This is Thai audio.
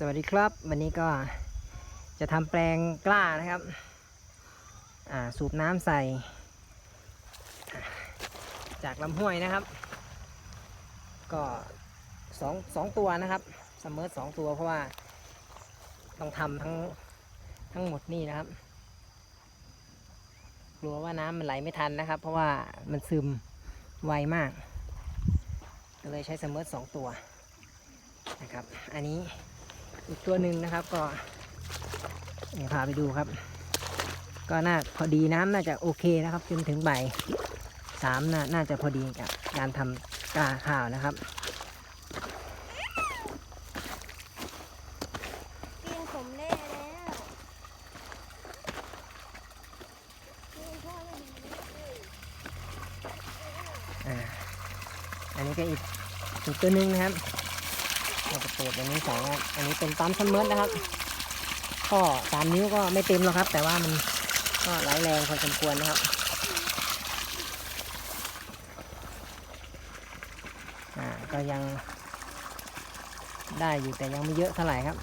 สวัสดีครับ วันนี้ก็จะทำแปลงกล้านะครับ สูบน้ำใส่ จากลำห้วยนะครับ ก็สองสองตัวนะครับสมมติสองตัวเพราะว่าต้องทำทั้งทั้งหมดนี่นะครับ กลัวว่าน้ำมันไหลไม่ทันนะครับ เพราะว่ามันซึมไวมาก ก็เลยใช้สมมติสองตัวนะครับ อันนี้ อีกตัวหนึ่งนะครับก็เดี๋ยวพาไปดูครับ ก็น่าพอดีน้ำน่าจะโอเคนะครับ จนถึงบ่ายสามน่าน่าจะพอดีกับการทำกล้าข้าวนะครับกินผมแน่แล้วนี่พ่อไม่เห็นเลยอ่าอันนี้ก็อีกอีกตัวหนึ่งนะครับ เราจะเปิดอันนี้สองครับ อันนี้เป็นปั๊มซัมเมอร์นะครับ ก็สามนิ้วก็ไม่เต็มหรอกครับ แต่ว่ามันก็ไหลแรงพอสมควรนะครับอ่าก็ยังได้อยู่แต่ยังไม่เยอะเท่าไหร่ครับ